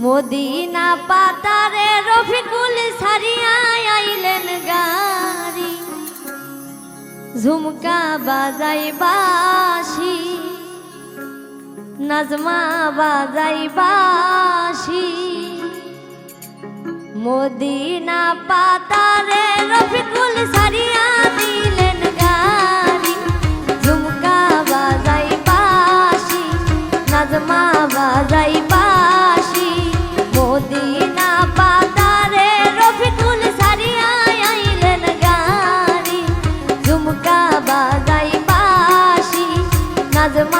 Medina পাতারে রফিকুল সারিয়া আইলেন গাড়ি। ঝুমকা বাজাই বাসি নাজমা বাজাই বাসি মদিনা পাতারে রফিকুল সারিয়া দিলেন নাজমা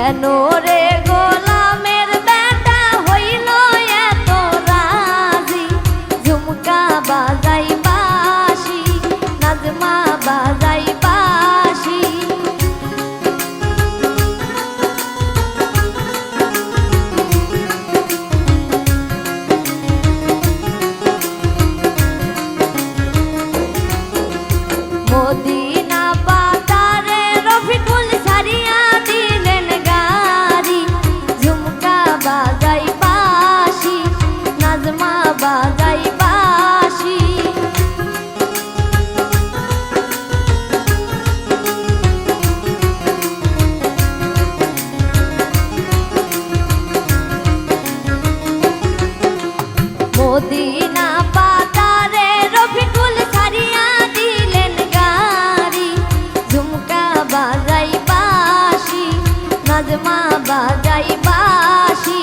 কেন রে বাসি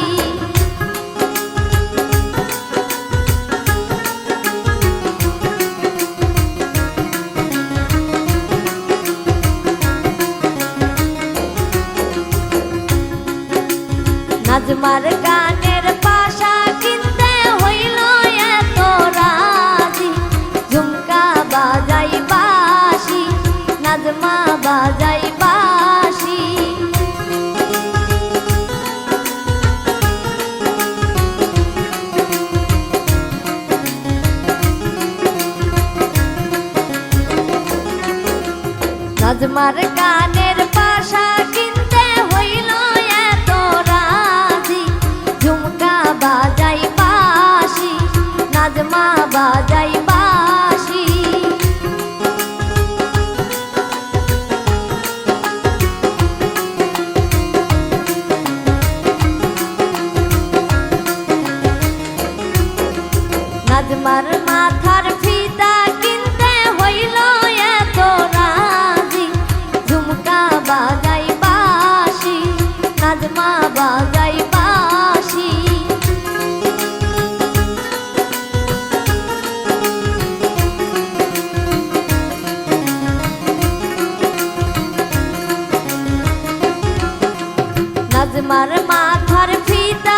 নাজমার গানের নাজমার গানের পাশা কিনতে হইল এত রাজি। ঝুমকা বাজাই বাসি নাজমা বাজাই বাসি নাজমার মাথার নাজমার মাথার ফিতা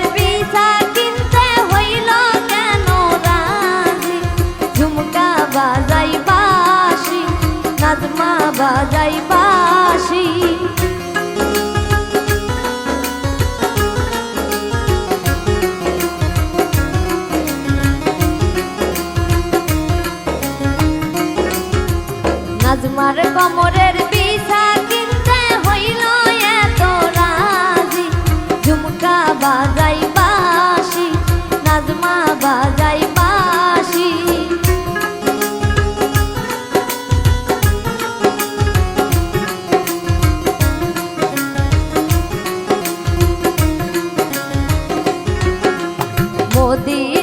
মা বাজাই বাসি নাজমার কমরে দিন